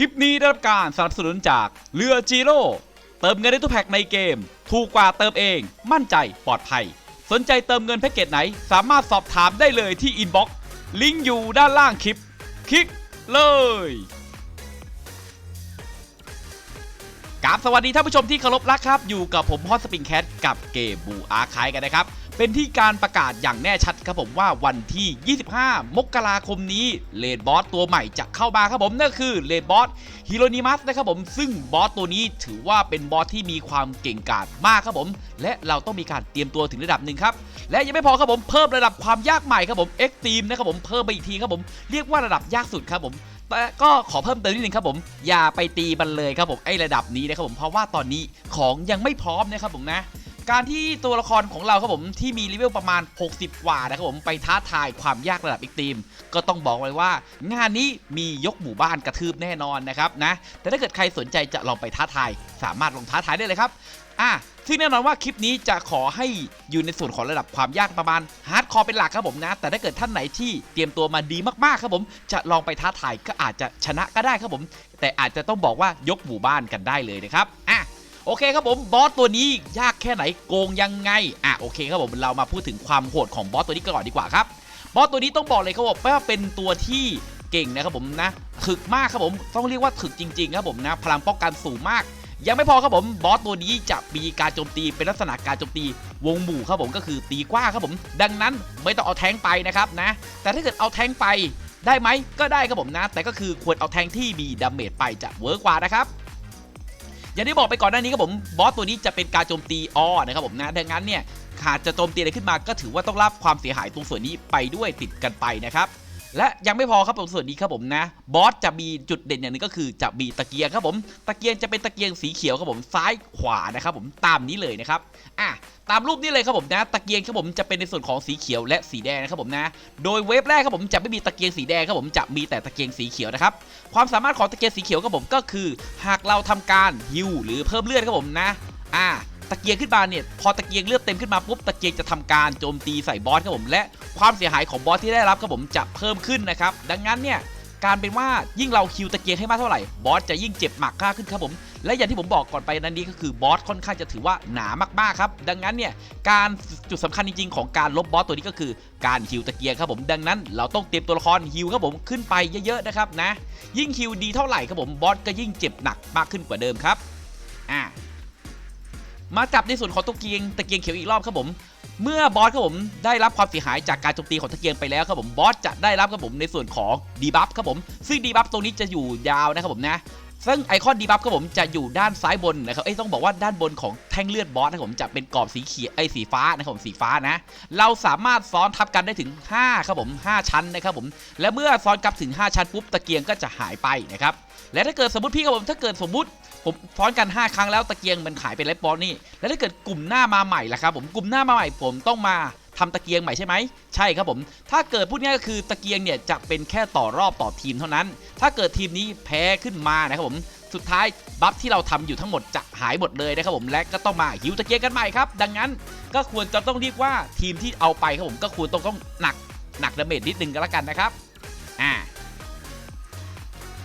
คลิปนี้ได้รับการสนับสนุนจากเรือจีโร่เติมเงินในตู้แพ็กในเกม ถูกกว่าเติมเอง มั่นใจปลอดภัย สนใจเติมเงินแพ็กเกจไหน สามารถสอบถามได้เลยที่อินบ็อกซ์ลิงก์อยู่ด้านล่างคลิป คลิกเลยกราบสวัสดีท่านผู้ชมที่เคารพรักครับ อยู่กับผมฮอตสปริงแคทกับเกมบูอาคายกันนะครับ เป็นที่การประกาศอย่างแน่ชัดครับผมว่าวันที่ 25 มกราคมนี้เลดบอสตัวใหม่จะเข้ามาครับผมนั่นคือเลดบอสฮิโรนิมัสนะครับผมซึ่งบอสตัวนี้ถือว่าเป็นบอสที่มีความเก่งกาจมากครับผม และเราต้องมีการเตรียมตัวถึงระดับหนึ่งครับและยังไม่พอครับผมเพิ่มระดับความยากใหม่ครับผมเอ็กซ์ตีมนะครับผมเพิ่มไปอีกทีครับผมเรียกว่าระดับยากสุดครับผมแต่ก็ขอเพิ่มเติมนิดนึงครับผม อย่าไปตีมันเลยครับผมไอ้ระดับนี้นะครับผมเพราะว่าตอนนี้ของยังไม่พร้อมนะครับผมนะ การที่ตัวละครของเราครับผมที่มีเลเวลประมาณ 60 กว่านะครับผมไปท้าทายความยากระดับอีกทีม ก็ต้องบอกเลยว่า งานนี้มียกหมู่บ้านกระทืบแน่นอนนะครับนะแต่ถ้าเกิดใครสนใจจะลองไปท้าทาย สามารถลองท้าทายได้เลยครับอะซึ่งแน่นอนว่าคลิปนี้จะขอให้อยู่ในส่วนของระดับความยากประมาณฮาร์ดคอร์เป็นหลักครับผมนะ แต่ถ้าเกิดท่านไหนที่เตรียมตัวมาดีมากๆครับผม จะลองไปท้าทายก็อาจจะชนะก็ได้ครับผม แต่อาจจะต้องบอกว่ายกหมู่บ้านกันได้เลยนะครับ โอเคครับผมบอสตัวนี้ยากแค่ไหนโกงยังไงอะโอเคครับผมเรามาพูดถึงความโหดของบอสตัวนี้กันก่อนดีกว่าครับบอสตัวนี้ต้องบอกเลยครับผมว่าเป็นตัวที่เก่งนะครับผมนะถึกมากครับผมต้องเรียกว่าถึกจริงๆครับผมนะพลังป้องกันสูงมาก ยังไม่พอครับผมบอสตัวนี้จะมีการโจมตีเป็นลักษณะการโจมตีวงหมู่ครับผมก็คือตีกว้างครับผม ดังนั้นไม่ต้องเอาแทงไปนะครับนะ แต่ถ้าเกิดเอาแทงไปได้ไหมก็ได้ครับผมนะ แต่ก็คือควรเอาแทงที่มีดาเมจไปจะเวิร์กกว่านะครับ อย่างที่บอกไปก่อนหน้านี้ครับผมบอสตัวนี้จะเป็นการโจมตีอ้อนะครับผมนะดังนั้นเนี่ยหากจะโจมตีอะไรขึ้นมาก็ถือว่าต้องรับความเสียหายตรงส่วนนี้ไปด้วยติดกันไปนะครับ และยังไม่พอครับผมส่วนนี้ครับผมนะบอสจะมีจุดเด่นอย่างหนึงก็คือจะมีตะเกียงครับผม ตะเกียงจะเป็นตะเกียงสีเขียวครับผมซ้ายขวานะครับผมตามนี้เลยนะครับอะตามรูปนี้เลยครับผมนะตะเกียงครับผมจะเป็นในส่วนของสีเขียวและสีแดงนะครับผมนะ โดยเวฟแรกครับผมจะไม่มีตะเกียงสีแดงครับผมจะมีแต่ตะเกียงสีเขียวนะครับความสามารถของตะเกียงสีเขียวครับผมก็คือ หากเราทำการฮิวหรือเพิ่มเลือดครับผมนะอ่า ตะเกียงขึ้นมาเนี่ยพอตะเกียงเลือดเต็มขึ้นมาปุ๊บตะเกียงจะทำการโจมตีใส่บอสครับผมและความเสียหายของบอสที่ได้รับครับผมจะเพิ่มขึ้นนะครับดังนั้นเนี่ยการเป็นว่ายิ่งเราคิวตะเกียงให้มากเท่าไหร่บอสจะยิ่งเจ็บหมักมากขึ้นครับผมและอย่างที่ผมบอกก่อนไปนั้นนี้ก็คือบอสค่อนข้างจะถือว่าหนามากๆครับ ดังนั้นเนี่ยการจุดสำคัญจริงๆ ของการลบบอสตัวนี้ก็คือการฮิวตะเกียงครับผมดังนั้นเราต้องเตรียมตัวละครฮิวครับผมขึ้นไปเยอะๆนะครับนะยิ่งฮิวดีเท่าไหร่ครับผมบอสก็ยิ่งเจ็บหนักมากขึ้นกว่าเดิมครับอ่า มาจับในส่วนของตะเกียงตะเกียงเขียวอีกรอบครับผม เมื่อบอสครับผมได้รับความเสียหายจากการโจมตีของตะเกียงไปแล้วครับผมบอสจะได้รับครับผมในส่วนของดีบัฟครับผมซึ่งดีบัฟตรงนี้จะอยู่ยาวนะครับผมนะ ซึ่งไอคอนดีบัฟครับผมจะอยู่ด้านซ้ายบนนะครับเอ้ยต้องบอกว่าด้านบนของแท่งเลือดบอสนะครับผมจะเป็นกรอบสีเขียวไอยสีฟ้านะครับผมสีฟ้านะ เราสามารถซ้อนทับกันได้ถึง5ครับผม5ชั้นนะครับผมและเมื่อซ้อนกับถึง 5 ชั้นปุ๊บตะเกียงก็จะหายไปนะครับและถ้าเกิดสมมติพี่ครับผมถ้าเกิดสมมติผมซ้อนกัน 5 ครั้งแล้วตะเกียงมันขายไปแล้วปอนนี่แล้วถ้าเกิดกลุ่มหน้ามาใหม่ล่ะครับผมกลุ่มหน้ามาใหม่ผมต้องมา ทำตะเกียงใหม่ใช่ไหมใช่ครับผม ถ้าเกิดพูดง่ายก็คือตะเกียงเนี่ยจะเป็นแค่ต่อรอบต่อทีมเท่านั้น ถ้าเกิดทีมนี้แพ้ขึ้นมานะครับผมสุดท้ายบัฟที่เราทำอยู่ทั้งหมดจะหายหมดเลยนะครับผมและก็ต้องมาหิวตะเกียงกันใหม่ครับ ดังนั้นก็ควรจะต้องเรียกว่าทีมที่เอาไปครับผมก็ควรต้องต้องหนักหนักดาเมจนิดนึงก็แล้วกันนะครับอ่า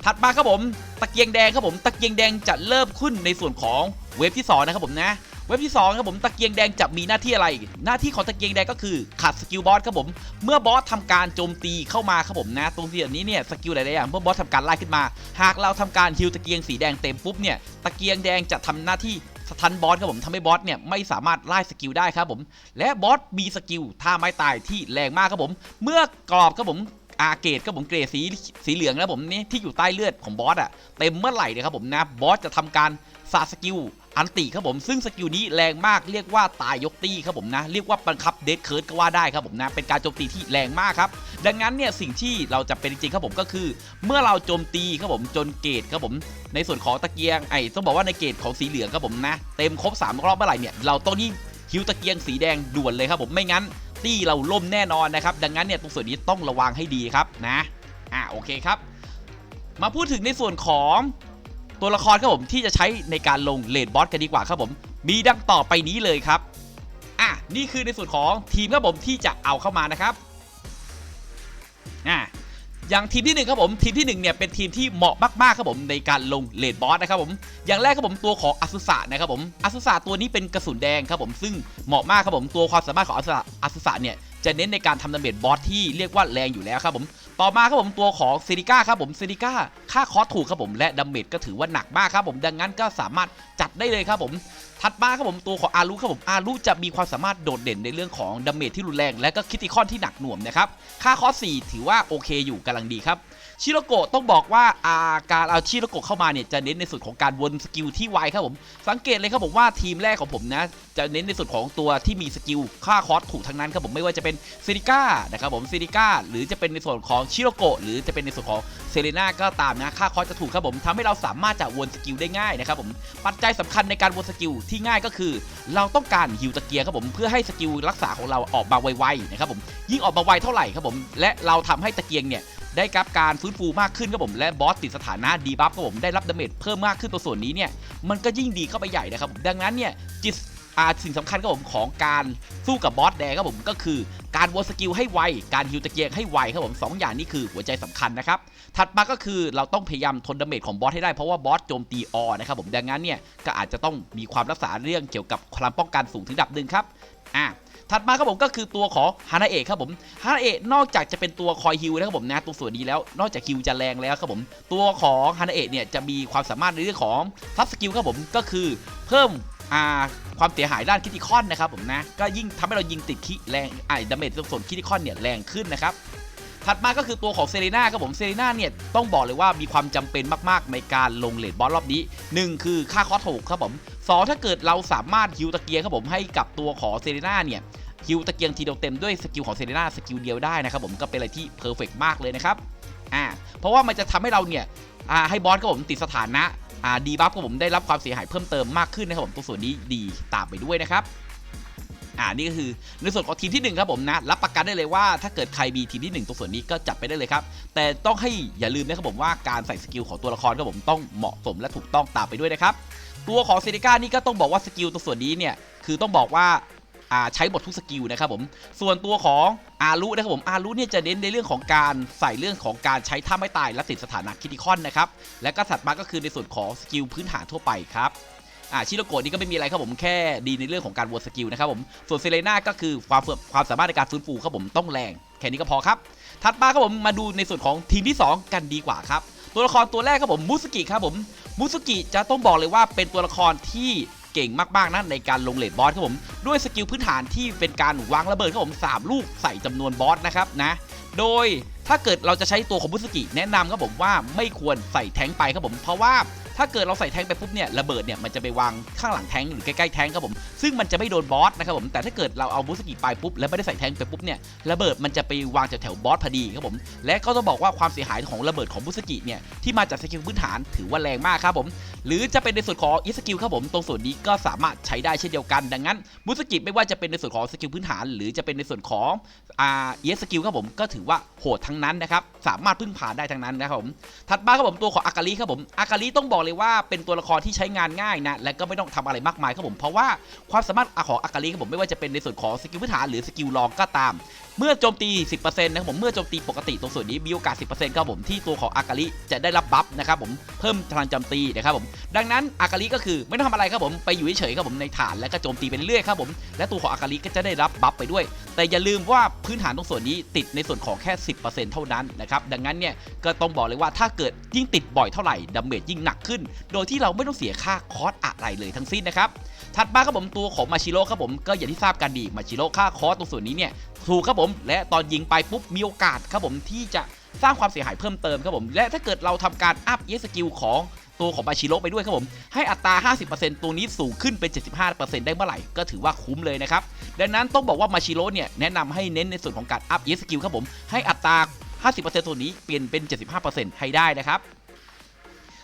ถัดมาครับผมตะเกียงแดงครับผมตะเกียงแดงจะเริ่มขึ้นในส่วนของเวฟที่2นะครับผมนะ เว็บที่ 2 ครับผมตะเกียงแดงจะมีหน้าที่อะไร หน้าที่ของตะเกียงแดงก็คือขัดสกิลบอสครับผม เมื่อบอสทำการโจมตีเข้ามาครับผมนะตรงที่แบบนี้เนี่ยสกิลหลายๆอย่างเมื่อบอสทำการไล่ขึ้นมา หากเราทำการฮิวตะเกียงสีแดงเต็มปุ๊บเนี่ยตะเกียงแดงจะทำหน้าที่สตันบอสครับผมทำให้บอสเนี่ยไม่สามารถไล่สกิลได้ครับผม และบอสมีสกิลท่าไม้ตายที่แรงมากครับผม เมื่อกรอบครับผมอาเกตครับผมเกรดสีสีเหลืองนะผมนี่ที่อยู่ใต้เลือดของบอสอะเต็มเมื่อไหร่เนี่ยครับผมนะบอสจะทำการสาสกิล อันติครับผมซึ่งสกิลนี้แรงมากเรียกว่าตายยกตี้ครับผมนะเรียกว่าบังคับเดดเคิร์ดก็ว่าได้ครับผมนะเป็นการโจมตีที่แรงมากครับดังนั้นเนี่ยสิ่งที่เราจะเป็นจริงครับผมก็คือ เมื่อเราโจมตีครับผมจนเกตครับผมในส่วนของตะเกียงไอ้ต้องบอกว่าในเกตของสีเหลืองครับผมนะเต็มครบสามรอบเมื่อไหร่เนี่ยเราต้องยิ่งฮิวตะเกียงสีแดงด่วนเลยครับผมไม่งั้นตี้เราล่มแน่นอนนะครับดังนั้นเนี่ยตรงส่วนนี้ต้องระวังให้ดีครับนะอ่าโอเคครับมาพูดถึงในส่วนของ ตัวละครครับผมที่จะใช้ในการลงเลดบอสกันดีกว่าครับผม มีดังต่อไปนี้เลยครับอะนี่คือในส่วนของทีมครับผมที่จะเอาเข้ามานะครับอะอย่างทีมที่หนึ่งครับผมทีมที่หนึ่งเนี่ยเป็นทีมที่เหมาะมากๆครับผมในการลงเลดบอสนะครับผมอย่างแรกครับผมตัวของอสุสะนะครับผมอสุสะตัวนี้เป็นกระสุนแดงครับผมซึ่งเหมาะมากครับผมตัวความสามารถของอสุสะอสุสะเนี่ย จะเน้นในการทำดาเมจบอสที่เรียกว่าแรงอยู่แล้วครับผม ต่อมาครับผมตัวของเซริก้าครับผมเซริก้าค่าคอสถูกครับผมและดาเมจก็ถือว่าหนักมากครับผมดังนั้นก็สามารถจัดได้เลยครับผมถัดมาครับผมตัวของอารุครับผมอารุจะมีความสามารถโดดเด่นในเรื่องของดาเมจที่รุนแรงและก็คิติคอนที่หนักหน่วงนะครับค่าคอส4ถือว่าโอเคอยู่กำลังดีครับ ชิโรโกะต้องบอกว่าอาการเอาชิโรโกะเข้ามาเนี่ยจะเน้นในส่วนของการวนสกิลที่ไวครับผมสังเกตเลยครับผมว่าทีมแรกของผมนะจะเน้นในส่วนของตัวที่มีสกิลค่าคอสถูกทั้งนั้นครับผมไม่ว่าจะเป็นซิริก้านะครับผมซิริก้าหรือจะเป็นในส่วนของชิโรโกะหรือจะเป็นในส่วนของเซเลน่าก็ตามนะค่าคอสจะถูกครับผมทำให้เราสามารถจะวนสกิลได้ง่ายนะครับผมปัจจัยสำคัญในการวนสกิลที่ง่ายก็คือ เราต้องการฮิวตะเกียครับผมเพื่อให้สกิลรักษาของเราออกมาไวๆนะครับผมยิ่งออกมาไวเท่าไหร่ครับผมและเราทำให้ตะเกียงเนี่ย ได้รับการฟื้นฟูมากขึ้นครับผมและบอสติดสถานะดีบัฟครับผมได้รับดาเมจเพิ่มมากขึ้นตัวส่วนนี้เนี่ยมันก็ยิ่งดีเข้าไปใหญ่นะครับผมดังนั้นเนี่ยจิตอาสิ่งสำคัญครับผมของการสู้กับบอสแดงครับผมก็คือการวนสกิลให้ไว การฮิวตะเกียงให้ไวครับผมสองอย่างนี้คือหัวใจสำคัญนะครับ ถัดมาก็คือเราต้องพยายามทนดาเมจของบอสให้ได้เพราะว่าบอสโจมตีออนะครับผมดังนั้นเนี่ยก็อาจจะต้องมีความรักษาเรื่องเกี่ยวกับความป้องกันสูงถึงดับหนึ่งครับอะ ถัดมาครับผมก็คือตัวของฮานาเอะครับผมฮานาเอะนอกจากจะเป็นตัวคอยฮิวนะครับผมนะตัวส่วนนี้แล้วนอกจากฮิวจะแรงแล้วครับผม ตัวของฮานาเอะเนี่ยจะมีความสามารถในเรื่องของทับสกิลครับผมก็คือเพิ่มความเสียหายด้านคิติคอนนะครับผมนะก็ยิ่งทำให้เรายิงติดคิแรงไอ้ดาเมจส่วนคิติคอนเนี่ยแรงขึ้นนะครับถัดมาก็คือตัวของเซรีนาครับผมเซรีนาเนี่ยต้องบอกเลยว่ามีความจำเป็นมาก ๆ ในการลงเลดบอสรอบนี้ 1 คือค่าคอสถูกครับผมสองถ้าเกิดเราสามารถฮิวตะเกียครับผมให้กับตัวของเซรีนาเนี่ย ฮิวตะเกียงทีเดียวเต็มด้วยสกิลของเซรีนาสกิลเดียวได้นะครับผมก็เป็นอะไรที่เพอร์เฟกมากเลยนะครับอ่าเพราะว่ามันจะทำให้เราเนี่ยอ่าให้บอสครับผมติดสถานะอ่าดีบัฟครับผมได้รับความเสียหายเพิ่มเติมมากขึ้นนะครับผมตัวส่วนนี้ดีตามไปด้วยนะครับอ่านี่ก็คือในส่วนของทีมที่ 1 ครับผมนะรับประกันได้เลยว่าถ้าเกิดใครมีทีมที่ 1 ตัวส่วนนี้ก็จัดไปได้เลยครับ แต่ต้องให้อย่าลืมนะครับผมว่าการใส่สกิลของตัวละครครับผมต้องเหมาะสมและถูกต้องตามไปด้วยนะครับ ตัวของเซนิก้านี่ก็ต้องบอกว่าสกิลตัวส่วนนี้เนี่ยคือต้องบอกว่า ใช้หมดทุกสกิลนะครับผมส่วนตัวของอารุนะครับผมอารุเนี่ยจะเน้นในเรื่องของการใส่เรื่องของการใช้ท่าไม่ตายและติดสถานะคิติคอนนะครับและก็ถัดมาก็คือในส่วนของสกิลพื้นฐานทั่วไปครับอ่าชิโรโกะนี่ก็ไม่มีอะไรครับผมแค่ดีในเรื่องของการวนสกิลนะครับผมส่วนเซเลน่าก็คือความความสามารถในการฟื้นฟูครับผมต้องแรงแค่นี้ก็พอครับถัดมาครับผมมาดูในส่วนของทีมที่ 2 กันดีกว่าครับตัวละครตัวแรกครับผมมุสกิครับผมมุสกิจะต้องบอกเลยว่าเป็นตัวละครที่เก่งมากๆนะในการลงเลดบอสครับผม ด้วยสกิลพื้นฐานที่เป็นการวางระเบิดครับผมสามลูกใส่จำนวนบอสนะครับนะ โดยถ้าเกิดเราจะใช้ตัวของบุสกิแนะนำครับผมว่าไม่ควรใส่แทงไปครับผมเพราะว่า ถ้าเกิดเราใส่แทงไปปุ๊บเนี่ยระเบิดเนี่ยมันจะไปวางข้างหลังแทงหรือใกล้ๆแทงครับผมซึ่งมันจะไม่โดนบอสนะครับผมแต่ถ้าเกิดเราเอามุสกิไปปุ๊บแล้วไม่ได้ใส่แทงไปปุ๊บเนี่ยระเบิดมันจะไปวางแถวๆบอสพอดีครับผมและก็ต้องบอกว่าความเสียหายของระเบิดของมุสกิเนี่ยที่มาจากสกิลพื้นฐานถือว่าแรงมากครับผมหรือจะเป็นในส่วนของอีสกิลครับผมตรงส่วนนี้ก็สามารถใช้ได้เช่นเดียวกัน ดังนั้นมุสกิไม่ว่าจะเป็นในส่วนของสกิลพื้นฐาน หรือจะเป็นในส่วนของอ่าเอสกิลครับผมก็ถือว่าโหดทั้งนั้นนะครับสามารถพึ่งพาได้ทั้งนั้นนะครับผมถัดมาครับผมตัวของอากาลิครับผมอากาลิต้องบอกเลยว่าเป็นตัวละครที่ใช้งานง่ายนะ และก็ไม่ต้องทำอะไรมากมายครับผม เพราะว่าความสามารถของอากาลีครับผมไม่ว่าจะเป็นในส่วนของสกิลพื้นฐานหรือสกิลรองก็ตามเมื่อโจมตี 10%นะครับผมเมื่อโจมตีปกติตรงส่วนนี้มีโอกาส 10%ครับผมที่ตัวของอากาลิจะได้รับบัฟนะครับผมเพิ่มพลังโจมตีนะครับผมดังนั้นอากาลิก็คือไม่ต้องทำอะไรครับผมไปอยู่เฉยๆครับผมในฐานแล้วก็โจมตีไปเรื่อยๆครับผมและตัวของอากาลิก็จะได้รับบัฟไปด้วย แต่อย่าลืมว่าพื้นฐานตรงส่วนนี้ติดในส่วนของแค่ 10%เท่านั้นนะครับดังนั้นเนี่ยก็ต้องบอกเลยว่าถ้าเกิดยิ่งติดบ่อยเท่าไหร่ดาเมจยิ่งหนักขึ้น โดยที่เราไม่ต้องเสียค่าคอสอะไรเลยทั้งสิ้นนะครับถัดมาครับผมตัวของมาชิโร่ครับผมก็อย่างที่ทราบกันดีมาชิโร่ค่าคอสตรงส่วนนี้เนี่ย ถูกครับผม และตอนยิงไปปุ๊บมีโอกาสครับผมที่จะสร้างความเสียหายเพิ่มเติมครับผม และถ้าเกิดเราทำการอัพเอสกิลของตัวของมาชิโร่ไปด้วยครับผม ให้อัตรา 50%ตัวนี้สูงขึ้นเป็น 75%ได้เมื่อไหร่ ก็ถือว่าคุ้มเลยนะครับ ดังนั้นต้องบอกว่ามาชิโร่เนี่ยแนะนำให้เน้นในส่วนของการอัพเอสกิลครับผม ให้อัตรา 50%ตัวนี้เปลี่ยนเป็น 75%ให้ได้นะครับ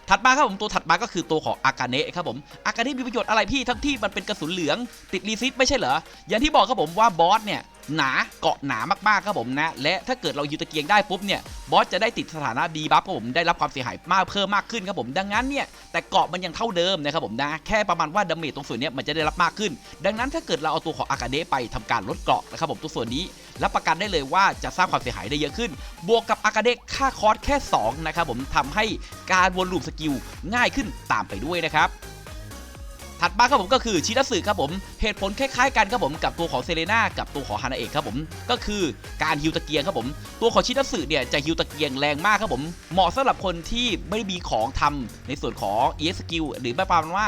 ถัดมาครับผมตัวถัดมาก็คือตัวของอากาเนะครับผมอากาเนะมีประโยชน์อะไรพี่ทั้งที่มันเป็นกระสุนเหลืองติดรีซิตไม่ใช่เหรออย่างที่บอกครับผมว่าบอสเนี่ย หนาเกาะหนามากๆครับผมนะ และถ้าเกิดเราฮิวตะเกียงได้ปุ๊บเนี่ยบอสจะได้ติดสถานะดีบัฟครับผมได้รับความเสียหายมากเพิ่มมากขึ้นครับผมดังนั้นเนี่ยแต่เกาะมันยังเท่าเดิมนะครับผมนะแค่ประมาณว่าดาเมจตรงส่วนนี้มันจะได้รับมากขึ้น ดังนั้นถ้าเกิดเราเอาตัวของอากาเดไปทำการลดเกาะนะครับผมตัวส่วนนี้รับประกันได้เลยว่าจะสร้างความเสียหายได้เยอะขึ้น บวกกับอากาเดค่าคอร์สแค่2นะครับผมทำให้การวนลูปสกิลง่ายขึ้นตามไปด้วยนะครับ ถัดมาครับผมก็คือชินัสึครับผมเหตุผลคล้ายๆกันครับผมกับตัวของเซเลนากับตัวของฮานาเอะครับผมก็คือการฮิวตะเกียงครับผมตัวของชินัสึเนี่ยจะฮิวตะเกียงแรงมากครับผมเหมาะสำหรับคนที่ไม่ได้มีของทำในส่วนของ ES skill หรือประมาณว่า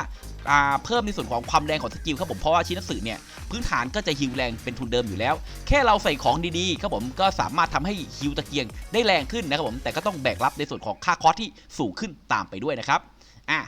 อ่าเพิ่มในส่วนของความแรงของสกิลครับผมเพราะว่าชินัสึเนี่ยพื้นฐานก็จะฮิวแรงเป็นทุนเดิมอยู่แล้ว แค่เราใส่ของดีๆครับผมก็สามารถทำให้ฮิวตะเกียงได้แรงขึ้นนะครับผมแต่ก็ต้องแบกรับในส่วนของค่าคอสที่สูงขึ้นตามไปด้วยนะครับอะ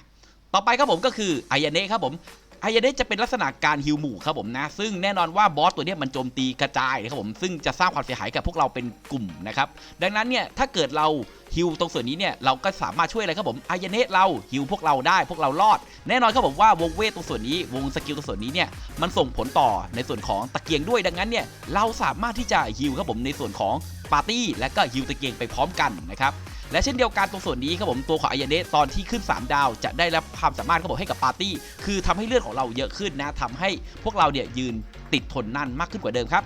ต่อไปครับผมก็คือไอยาเนะครับผมไอยาเดะจะเป็นลักษณะการฮิวหมู่ครับผมนะ ซึ่งแน่นอนว่าบอสตัวนี้มันโจมตีกระจายนะครับผมซึ่งจะสร้างความเสียหายกับพวกเราเป็นกลุ่มนะครับดังนั้นเนี่ยถ้าเกิดเราฮิวตรงส่วนนี้เนี่ยเราก็สามารถช่วยอะไรครับผมอายาเนะเราฮิวพวกเราได้พวกเรารอด แน่นอนครับผมว่าวงเวทตรงส่วนนี้ วงสกิลตรงส่วนนี้เนี่ยมันส่งผลต่อในส่วนของตะเกียงด้วยดังนั้นเนี่ยเราสามารถที่จะฮิวครับผมในส่วนของปาร์ตี้และก็ฮิวตะเกียงไปพร้อมกันนะครับ และเช่นเดียวกันตรงส่วนนี้ครับผมตัวของอายาเนะตอนที่ขึ้น 3 ดาว จะได้รับความสามารถครับผมให้กับปาร์ตี้ คือทำให้เลือดของเราเยอะขึ้นนะทำให้พวกเราเนี่ยยืนติดทนนั่นมากขึ้นกว่าเดิมครับ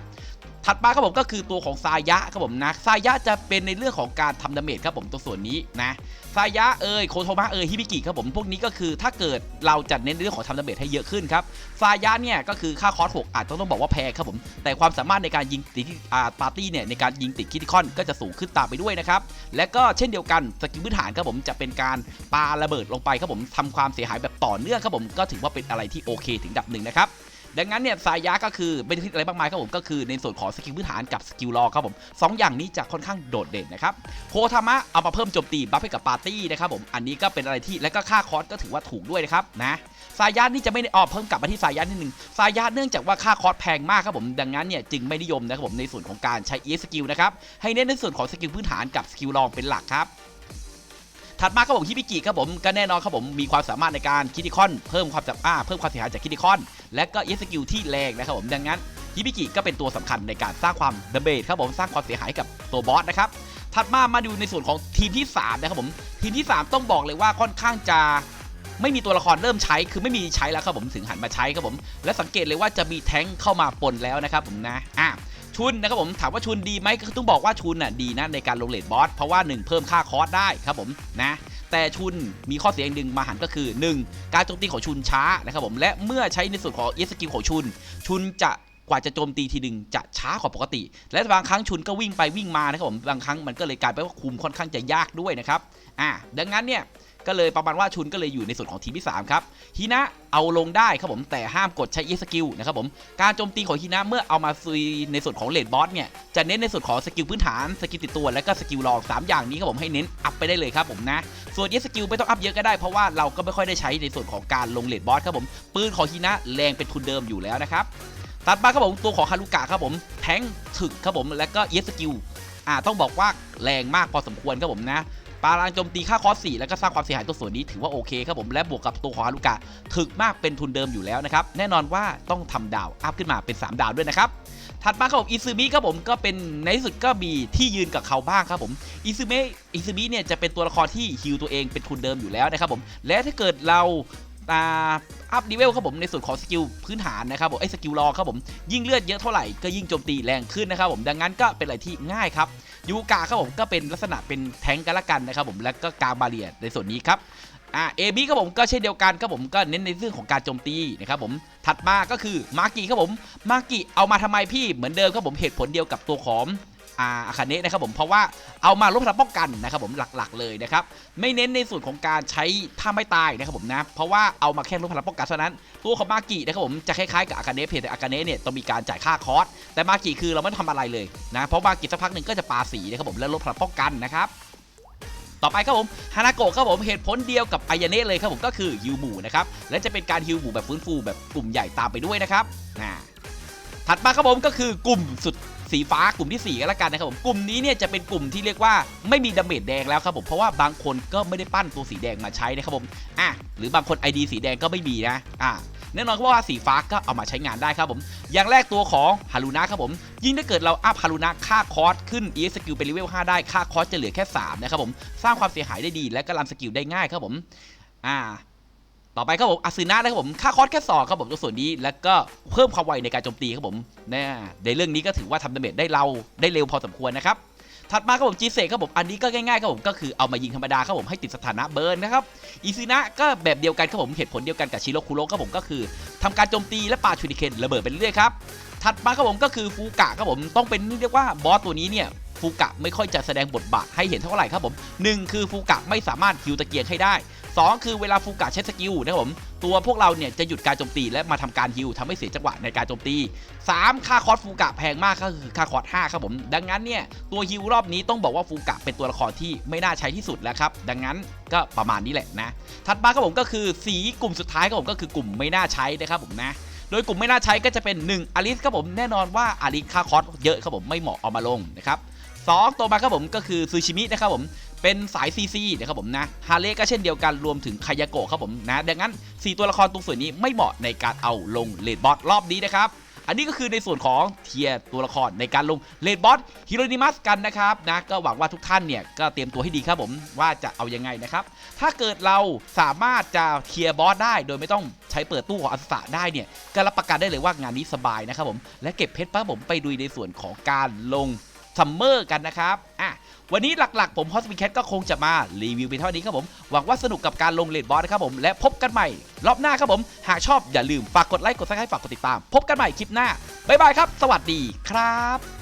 ถัดมาครับผมก็คือตัวของซายะครับผมนะซายะจะเป็นในเรื่องของการทำดาเมจครับผมตัวส่วนนี้นะซายะเอยโคโทมะเอยฮิบิกิครับผมพวกนี้ก็คือถ้าเกิดเราจะเน้นในเรื่องของทำดาเมจให้เยอะขึ้นครับซายะเนี่ยก็คือค่าคอร์ส6อาจจะต้องบอกว่าแพงครับผมแต่ความสามารถในการยิงติดอ่าปาร์ตี้เนี่ยในการยิงติดคิติคอนก็จะสูงขึ้นตามไปด้วยนะครับและก็เช่นเดียวกันสกิลพื้นฐานครับผมจะเป็นการปาระเบิดลงไปครับผมทำความเสียหายแบบต่อเนื่องครับผมก็ถือว่าเป็นอะไรที่โอเคถึงดับหนึ่งนะครับ ดังนั้นเนี่ยสายยะก็คือไม่ได้คิดอะไรมากมายครับผมก็คือในส่วนของสกิลพื้นฐานกับสกิลรอครับผมสองอย่างนี้จะค่อนข้างโดดเด่นนะครับโคทามะเอามาเพิ่มโจมตีบัฟให้กับปาร์ตี้นะครับผมอันนี้ก็เป็นอะไรที่และก็ค่าคอสก็ถือว่าถูกด้วยนะครับนะสายยะนี่จะไม่ได้ออกเพิ่มกลับมาที่สายยะนิดนึงสายยะเนื่องจากว่าค่าคอสแพงมากครับผมดังนั้นเนี่ยจึงไม่นิยมนะครับผมในส่วนของการใช้ e สกิลนะครับให้เน้นในส่วนของสกิลพื้นฐานกับสกิลรองเป็นหลักครับ ถัดมาครับผมฮิบิกิครับผมก็แน่นอนครับผมมีความสามารถในการคิติคอนเพิ่มความสามารถเพิ่มความเสียหายจากคิติคอน และก็เอสกิลที่แรงนะครับผมดังนั้นฮิบิกิก็เป็นตัวสำคัญในการสร้างความดาเมจครับผมสร้างความเสียหายกับตัวบอสนะครับถัดมามาดูในส่วนของทีมที่3นะครับผมทีมที่ 3 ต้องบอกเลยว่าค่อนข้างจะไม่มีตัวละครเริ่มใช้คือไม่มีใช้แล้วครับผมถึงหันมาใช้ครับผมและสังเกตเลยว่าจะมีแท้งเข้ามาปนแล้วนะครับผมนะอะ ชุนนะครับผมถามว่าชุนดีไหมก็ต้องบอกว่าชุนน่ะดีนะในการลงเลดบอสเพราะว่า 1 เพิ่มค่าคอร์สได้ครับผมนะแต่ชุนมีข้อเสียอย่างหนึ่งมาหันก็คือ 1 การโจมตีของชุนช้านะครับผมและเมื่อใช้ในส่วนของเอสกิลของชุน ชุนจะกว่าจะโจมตีทีหนึ่งจะช้ากว่าปกติ และบางครั้งชุนก็วิ่งไปวิ่งมานะครับผมบางครั้งมันก็เลยกลายเป็นว่าคุมค่อนข้างจะยากด้วยนะครับอ่าดังนั้นเนี่ย ก็เลยประมาณว่าชุนก็เลยอยู่ในส่วนของทีมที่3ครับฮินะเอาลงได้ครับผมแต่ห้ามกดใช้เอสกิลนะครับผมการโจมตีของฮินะเมื่อเอามาซุยในส่วนของเลดบอสเนี่ยจะเน้นในส่วนของสกิลพื้นฐานสกิลติดตัวและก็สกิลรองสามอย่างนี้ครับผมให้เน้นอัพไปได้เลยครับผมนะส่วนเอสกิลไม่ต้องอัพเยอะก็ได้เพราะว่าเราก็ไม่ค่อยได้ใช้ในส่วนของการลงเลดบอสครับผมปืนของฮินะแรงเป็นทุนเดิมอยู่แล้วนะครับตัดมาครับผมตัวของฮารุกะครับผมแทงถึกครับผมและก็เอสกิลอ่าต้องบอกว่าแรงมากพอสมควรครับผมนะ ปาลางโจมตีค่าคอส4แล้วก็สร้างความเสียหายตัวส่วนนี้ถือว่าโอเคครับผมและบวกกับตัวของฮารุกะถึกมากเป็นทุนเดิมอยู่แล้วนะครับแน่นอนว่าต้องทำดาวอัพขึ้นมาเป็น 3 ดาวด้วยนะครับถัดมาครับผมอิซึมิครับผมก็เป็นในที่สุดก็มีที่ยืนกับเขาบ้างครับผมอิซึมิอิซึมิเนี่ยจะเป็นตัวละครที่ฮิวตัวเองเป็นทุนเดิมอยู่แล้วนะครับผมและถ้าเกิดเราอ่าอัพดีเวลครับผมในส่วนของสกิลพื้นฐานนะครับผมไอ้สกิลรอครับผมยิ่งเลือดเยอะเท่าไหร่ก็ยิ่งโจมตีแรงขึ้นนะครับผมดังนั้นก็เป็นอะไรที่ง่ายครับ ยูกาครับผมก็เป็นลักษณะเป็นแทงกันละกันนะครับผมแล้วก็กาบาเรียในส่วนนี้ครับอ่าเอบีครับผมก็เช่นเดียวกันครับผมก็เน้นในเรื่องของการโจมตีนะครับผมถัดมาก็คือมากิครับผมมากิเอามาทำไมพี่เหมือนเดิมครับผมเหตุผลเดียวกับตัวของ อาคาเนะนะครับผมเพราะว่าเอามาลดพลังป้องกันนะครับผมหลักๆเลยนะครับไม่เน้นในส่วนของการใช้ท่าไม่ตายนะครับผมนะเพราะว่าเอามาแค่ลดพลังป้องกันเท่านั้นตัวของมากินะครับผมจะคล้ายๆกับอากาเนะเพียงแต่อากาเนะเนี่ยต้องมีการจ่ายค่าคอร์สแต่มากิคือเราไม่ต้องทำอะไรเลยนะเพราะมากิสักพักหนึ่งก็จะปาสีนะครับผมแล้วลดพลังป้องกันนะครับต่อไปครับผมฮานาโกะครับผมเหตุผลเดียวกับอายาเนะเลยครับผมก็คือฮิวหมู่นะครับและจะเป็นการฮิวหมู่แบบฟื้นฟูแบบกลุ่มใหญ่ตามไปด้วยนะครับนะถัดมาครับผมก็คือกลุ่มสุด สีฟ้ากลุ่มที่ 4ก็แล้วกันนะครับผมกลุ่มนี้เนี่ยจะเป็นกลุ่มที่เรียกว่าไม่มีดาเมจแดงแล้วครับผมเพราะว่าบางคนก็ไม่ได้ปั้นตัวสีแดงมาใช้นะครับผมอะหรือบางคน ID สีแดงก็ไม่มีนะอะแน่นอนครับว่าสีฟ้าก็เอามาใช้งานได้ครับผม อย่างแรกตัวของฮารุนะครับผม ยิ่งถ้าเกิดเราอัพฮารุนะค่าคอสขึ้น e s สกิลเป็นเลเวล5ได้ ค่าคอสจะเหลือแค่ 3 นะครับผม สร้างความเสียหายได้ดีและก็รันสกิลได้ง่ายครับผม อ่า ต่อไปครับผมอาซึนะนะครับผมค่าคอสแค่สองครับผมตัวส่วนนี้แล้วก็เพิ่มความไวในการโจมตีครับผมนะในเรื่องนี้ก็ถือว่าทำดาเมจได้เราได้เร็วพอสมควรนะครับถัดมาครับผมจีเซครับผมอันนี้ก็ง่ายๆครับผมก็คือเอามายิงธรรมดาครับผมให้ติดสถานะเบิร์นนะครับอีซึนะก็แบบเดียวกันครับผมเหตุผลเดียวกันกับชิโรคุโรครับผมก็คือทำการโจมตีและปาชูริเคนระเบิดไปเรื่อยๆครับถัดมาครับผมก็คือฟูกะครับผมต้องเป็นเรียกว่าบอสตัวนี้เนี่ยฟูกะไม่ค่อยจะแสดงบทบาทให้เห็นเท่าไหร่ครับผมหนึ่งคือฟูกะไม่สามารถฮิวตะเกียงให้ได้ 2 คือเวลาฟูกะใช้สกิลนะครับผมตัวพวกเราเนี่ยจะหยุดการโจมตีและมาทำการฮิวทำให้เสียจังหวะในการโจมตี 3 ค่าคอสฟูกะแพงมากก็คือค่าคอส5ครับผมดังนั้นเนี่ยตัวฮิวรอบนี้ต้องบอกว่าฟูกะเป็นตัวละครที่ไม่น่าใช้ที่สุดแล้วครับดังนั้นก็ประมาณนี้แหละนะถัดมาครับผมก็คือสีกลุ่มสุดท้ายครับผมก็คือกลุ่มไม่น่าใช้นะครับผมนะโดยกลุ่มไม่น่าใช้ก็จะเป็น 1อลิสครับผมแน่นอนว่าอลิสค่าคอสเยอะครับผมไม่เหมาะเอามาลงนะครับสองตัวมาครับผมก็คือซูชิมินะครับผม เป็นสายซีซีนะครับผมนะฮาเล่ก็เช่นเดียวกันรวมถึงคายาโกะครับผมนะดังนั้น 4 ตัวละครตรงส่วนนี้ไม่เหมาะในการเอาลงเลดบอสรอบนี้นะครับอันนี้ก็คือในส่วนของเทียร์ตัวละครในการลงเลดบอสฮิโรนิมัสกันนะครับนะก็หวังว่าทุกท่านเนี่ยก็เตรียมตัวให้ดีครับผมว่าจะเอายังไงนะครับ ถ้าเกิดเราสามารถจะเคลียร์บอสได้ โดยไม่ต้องใช้เปิดตู้ของอัสสะได้เนี่ยก็รับประกันได้เลยว่างานนี้สบายนะครับผมและเก็บเพชรป้าผมไปดูในส่วนของการลง ซัมเมอร์กันนะครับอะวันนี้หลักๆ ผมฮอสปิแคทก็คงจะมารีวิวไปเท่านี้ครับผม หวังว่าสนุกกับการลงเลดบอสนะครับผม และพบกันใหม่ รอบหน้าครับผม หากชอบอย่าลืมฝากกดไลค์กดซับสไครต์ฝากกดติดตาม พบกันใหม่คลิปหน้า บ๊ายบายครับ สวัสดีครับ